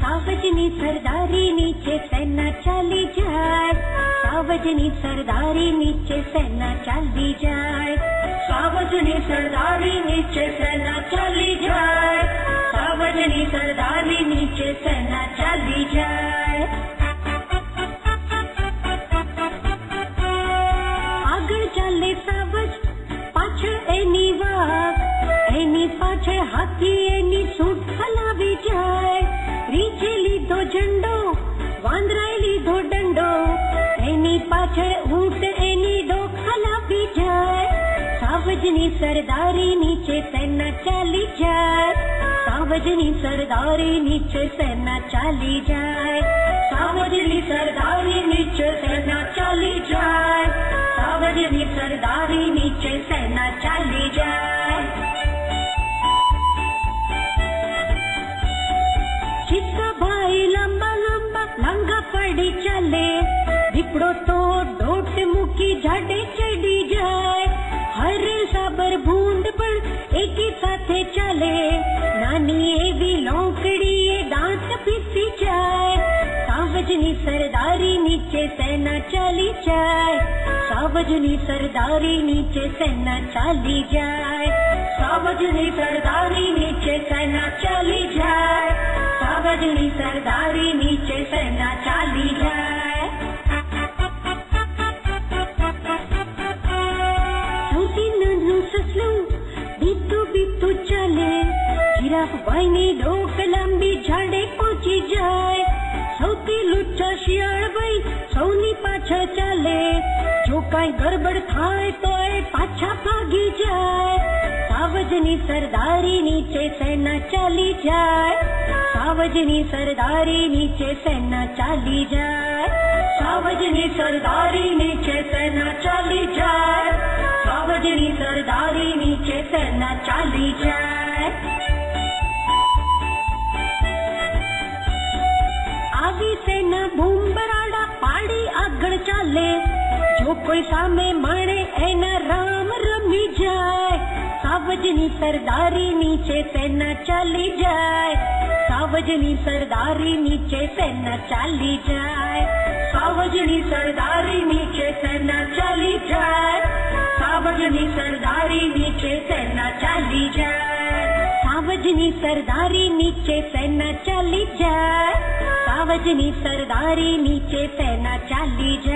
सावजनी सरदारी नीचे सेना चली जाए। सावजनी सरदारी नीचे सेना चली जाए। सावजनी सरदारी नीचे सेना એની પાછળ હાથી એની સૂટ હલાવી જાય રીચે લીધો ઝંડો વાંદરાએ લીધો દંડો એની પાછળ ઊંટ એની ડોક હલાવી જાય સાવજની સરદારી નીચે સેના ચાલી જાય સાવજની સરદારી નીચે સેના ચાલી જાય સાવજની સરદારી નીચે સેના ચાલી જાય સાવજની સરદારી નીચે સેના जिसका भाई लंबा लंबा लंगा पड़ी चले दिपड़ो तो डोट मुकी चढ़ी जाए हर साबर एक ही साथे चले नानी लौकड़ी दांत पीसी जाए सावजनी सरदारी नीचे सेना चली जाए सावजनी सरदारी नीचे सेना चली जाए सावजनी सरदारी नीचे सेना चली जाए નીચે સેના ચાલી જાય સૌથી નાનું સસલું બીતું બીતું ચાલે જીરાફ ભાઈની ડોક લાંબી ઝાડે પહોંચી જાય સૌથી લુચ્ચા શિયાળ ભાઈ સૌની પાછળ ચાલે જો કાંઈ ગડબડ થાય તો એ પાછા ભાગી જાય સાવજની સરદારી નીચે સેના ચાલી જાય સાવજની સરદારી નીચે સેના ચાલી જાય સાવજની સરદારી નીચે સેના ચાલી જાય સાવજની સરદારી નીચે સેના ચાલી જાય આવી સેના બૂમબરાડા પાડી આગળ ચાલે જો કોઈ સામે મળે એના રામ રમી જાય સાવજની સરદારી નીચે સેના ચાલી જાય સાવજની સરદારી નીચે સેના ચાલી જાય સાવજની સરદારી નીચે સેના ચાલી જાય સાવજની સરદારી નીચે સેના ચાલી જાય સાવજની સરદારી નીચે સેના ચાલી જાય સાવજની સરદારી નીચે સેના ચાલી જાય